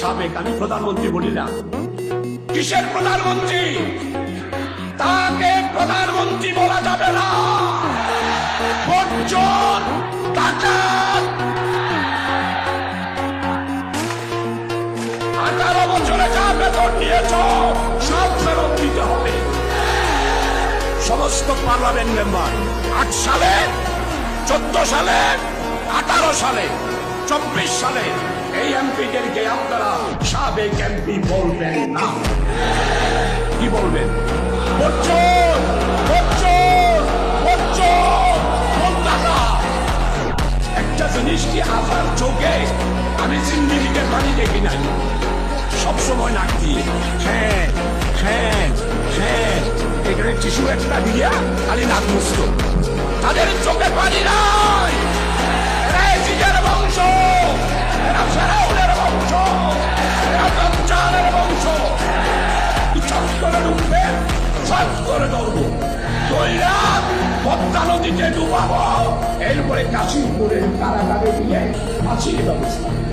সাবেক আমি প্রধানমন্ত্রী বলি না। কিসের প্রধানমন্ত্রী? তাকে প্রধানমন্ত্রী বলা যাবে না। বঞ্চন ডাকাত। আঠারো বছরে যা বেতন নিয়েছ সব ফেরত দিতে হবে। সমস্ত পার্লামেন্ট মেম্বার, আট সালে, চোদ্দ সালে, আঠারো সালে, চব্বিশ সালে এই এমপিদেরকে আপনারা সাবেক এমপি বলবেন না। কি বলবেন? একটা জিনিস কি আপনার চোখে? আমি জিন্দিগিতে পানি দেখি নাই। সবসময় নাক। হ্যাঁ হ্যাঁ হ্যাঁ। এখানে একটা দিয়া খালি নাক মুস্ত তাদের চোখে পানি নাই। করে ঢুকবে চট করে ধরবো দইরা পদ্মা নদীতে ডুবাবো এরপরে কাশিমপুরের কারাগারে নিয়ে ফাঁসির ব্যবস্থা